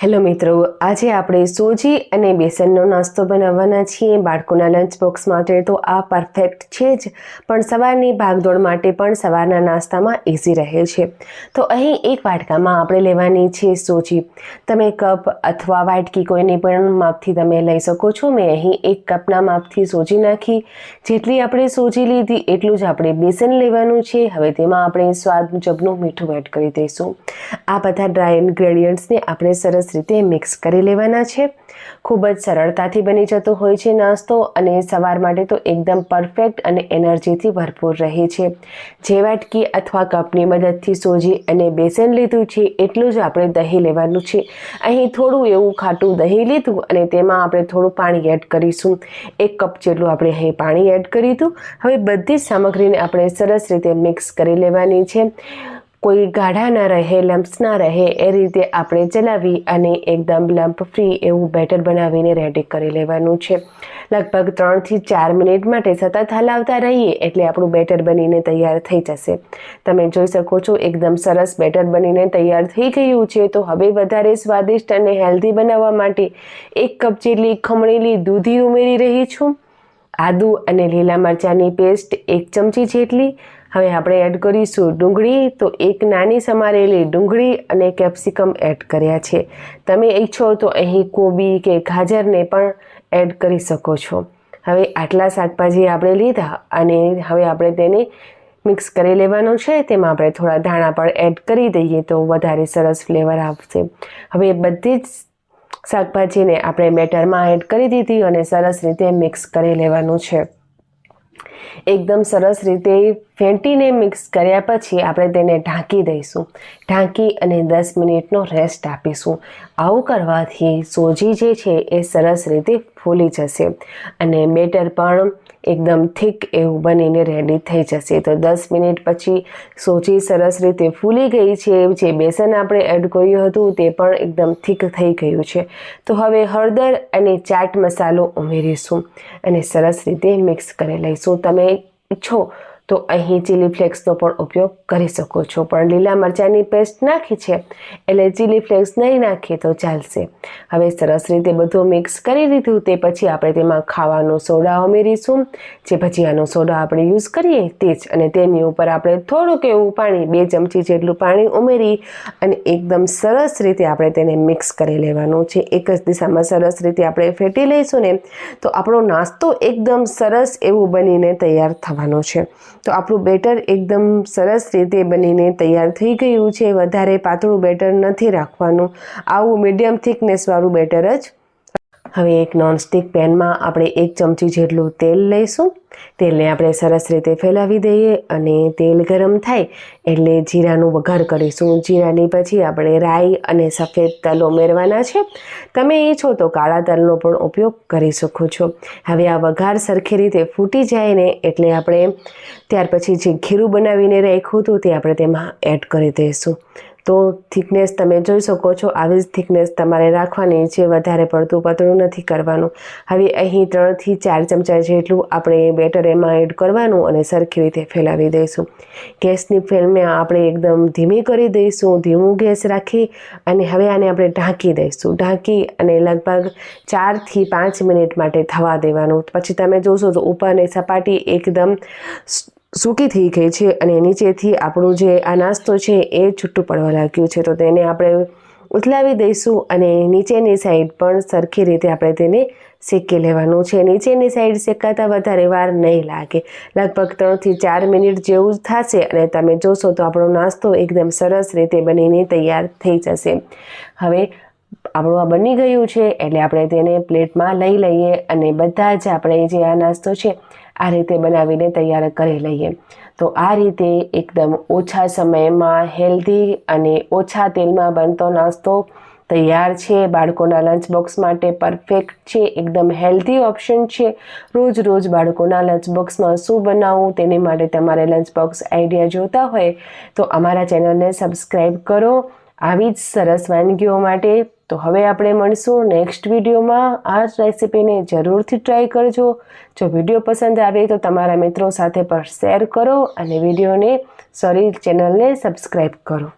Hello મિત્રો, આજે આપણે સોજી અને બેસનનો નાસ્તો બનાવવાના છીએ. બાળકોના લંચ બોક્સ માટે તો આ પરફેક્ટ છે જ, પણ સવારની ભાગદોડ માટે પણ સવારના નાસ્તામાં ઇઝી રહે છે. તો અહીં એક વાટકામાં આપણે લેવાની છે સોજી. તમે કપ અથવા વાટકી કોઈની પણ માપથી તમે લઈ શકો છો. મેં અહીં એક કપના માપથી સોજી નાખી. જેટલી આપણે સોજી લીધી, એટલું જ આપણે બેસન લેવાનું છે. હવે તેમાં આપણે સ્વાદ મુજબનું મીઠું એડ કરી દઈશું. આ બધા ડ્રાય ઇન્ગ્રેડિયન્ટ્સને આપણે સરસ રીતે મિક્સ કરી લેવાના છે. ખૂબ જ સરળતાથી બની જતો હોય છે નાસ્તો અને સવાર માટે તો એકદમ પરફેક્ટ અને એનર્જીથી ભરપૂર રહે છે. જે વાટકી અથવા કપની મદદથી સોજી અને બેસન લીધું છે એટલું જ આપણે દહીં લેવાનું છે. અહીં થોડું એવું ખાટું દહીં લીધું અને તેમાં આપણે થોડું પાણી એડ કરીશું. એક કપ જેટલું આપણે અહીં પાણી એડ કરી દીધું હવે બધી જ સામગ્રીને આપણે સરસ રીતે મિક્સ કરી લેવાની છે. કોઈ ગાઢા ના રહે, લમ્પ્સ ના રહે, એ રીતે આપણે ચલાવી અને એકદમ લમ્પ ફ્રી એવું બેટર બનાવીને રેડી કરી લેવાનું છે. લગભગ ત્રણથી ચાર મિનિટ માટે સતત હલાવતા રહીએ એટલે આપણું બેટર બનીને તૈયાર થઈ જશે. તમે જોઈ શકો છો, એકદમ સરસ બેટર બનીને તૈયાર થઈ ગયું છે. તો હવે વધારે સ્વાદિષ્ટ અને હેલ્ધી બનાવવા માટે એક કપ જેટલી ખમણેલી દૂધી ઉમેરી રહી છું. આદુ અને લીલા મરચાંની પેસ્ટ એક ચમચી જેટલી હવે આપણે એડ કરીશું ડુંગળી. તો એક નાની સમારેલી ડુંગળી અને કેપ્સિકમ એડ કર્યા છે. તમે ઈચ્છો તો અહીં કોબી કે ગાજરને પણ એડ કરી શકો છો. હવે આટલા શાકભાજી આપણે લીધા અને હવે આપણે તેને મિક્સ કરી લેવાનું છે. તેમાં આપણે થોડા ધાણા પણ એડ કરી દઈએ તો વધારે સરસ ફ્લેવર આવશે. હવે બધી જ શાકભાજીને આપણે બેટરમાં એડ કરી દીધી અને સરસ રીતે મિક્સ કરી લેવાનું છે. એકદમ સરસ રીતે ફેંટીને મિક્સ કર્યા પછી આપણે તેને ઢાંકી દઈશું. ઢાંકી અને દસ મિનિટનો રેસ્ટ આપીશું. આવું કરવાથી સોજી જે છે એ સરસ રીતે ફૂલી જશે. અને બેટર પણ એકદમ થીક એવું બનીને રેડી થઈ જશે. તો દસ મિનિટ પછી સોજી સરસ રીતે ફૂલી ગઈ છે જે બેસન આપણે એડ કર્યું હતું તે પણ એકદમ થીક થઈ ગયું છે. તો હવે હળદર અને ચાટ મસાલો ઉમેરીશું અને સરસ રીતે મિક્સ કરી લઈશું. તમે ઈચ્છો તો અહીં ચીલી ફ્લેક્સનો પણ ઉપયોગ કરી શકો છો. પણ લીલા મરચાંની પેસ્ટ નાખી છે, એટલે ચીલી ફ્લેક્સ નહીં નાખીએ તો ચાલશે. હવે સરસ રીતે બધું મિક્સ કરી દીધું તે પછી આપણે તેમાં ખાવાનો સોડા ઉમેરીશું. જે ભજીયાનો સોડા આપણે યુઝ કરીએ તે જ, અને તેની ઉપર આપણે થોડુંક એવું પાણી, બે ચમચી જેટલું પાણી ઉમેરી અને એકદમ સરસ રીતે આપણે તેને મિક્સ કરી લેવાનું છે. એક જ દિશામાં સરસ રીતે આપણે ફેટી લઈશું ને, તો આપણો નાસ્તો એકદમ સરસ એવું બનીને તૈયાર થવાનો છે. તો આપણું બેટર એકદમ સરસ રીતે બનીને તૈયાર થઈ ગયું છે. વધારે પાતળું બેટર નથી રાખવાનું. આવું મીડિયમ થિકનેસવાળું બેટર જ. હવે એક નોનસ્ટિક પેનમાં આપણે એક ચમચી જેટલું તેલ લઈશું. તેલને આપણે સરસ રીતે ફેલાવી દઈએ અને તેલ ગરમ થાય એટલે જીરાનું વઘાર કરીશું. જીરાની પછી આપણે રાઈ અને સફેદ તલ ઉમેરવાના છે. તમે એ છો તો કાળા તલનો પણ ઉપયોગ કરી શકો છો. હવે આ વઘાર સરખી રીતે ફૂટી જાય ને એટલે આપણે ત્યાર પછી જે ખીરું બનાવીને રાખ્યું હતું તે આપણે તેમાં એડ કરી દઈશું. તો થિકનેસ તમે જોઈ શકો છો. આવી જ થિકનેસ તમારે રાખવાની છે. વધારે પડતું પતળું નથી કરવાનું. હવે અહીં ત્રણથી ચાર ચમચા જેટલું આપણે બેટર એમાં એડ કરવાનું અને સરખી રીતે ફેલાવી દઈશું. ગેસની ફ્લેમને આપણે એકદમ ધીમી કરી દઈશું. ધીમું ગેસ રાખી અને હવે આને આપણે ઢાંકી દઈશું. ઢાંકી અને લગભગ ચારથી પાંચ મિનિટ માટે થવા દેવાનું. પછી તમે જોશો તો ઉપરની સપાટી એકદમ સૂકી થઈ ગઈ છે અને નીચેથી આપણું જે આ નાસ્તો છે એ છૂટું પડવા લાગ્યું છે. તો તેને આપણે ઉથલાવી દઈશું અને નીચેની સાઈડ પણ સરખી રીતે આપણે તેને શેકી લેવાનું છે. નીચેની સાઈડ શેકાતા વધારે વાર નહીં લાગે. લગભગ ત્રણથી ચાર મિનિટ જેવું થશે અને તમે જોશો તો આપણો નાસ્તો એકદમ સરસ રીતે બનીને તૈયાર થઈ જશે. હવે આપણું આ બની ગયું છે એટલે આપણે તેને પ્લેટમાં લઈ લઈએ અને બધા જ આપણે જે આ નાસ્તો છે, આ રીતે બનાવીને તૈયાર કરી લઈએ. તો આ રીતે એકદમ ઓછા સમયમાં હેલ્ધી અને ઓછા તેલમાં બનતો નાસ્તો તૈયાર છે. બાળકોના લંચ બોક્સ માટે પરફેક્ટ છે, એકદમ હેલ્ધી ઓપ્શન છે. રોજ રોજ બાળકોના લંચ બોક્સમાં શું બનાવવું તેની માટે તમારે લંચ બોક્સ આઈડિયા જોતા હોય તો અમારા ચેનલને સબસ્ક્રાઈબ કરો આવી જ સરસ વાનગીઓ માટે તો હવે આપણે મળીશું નેક્સ્ટ વિડીયોમાં. આ રેસીપીને જરૂરથી ટ્રાય કરજો. જો વીડિયો પસંદ આવે તો તમારા મિત્રો સાથે પણ શેર કરો અને વિડીયોને સોરી ચેનલને સબસ્ક્રાઈબ કરો.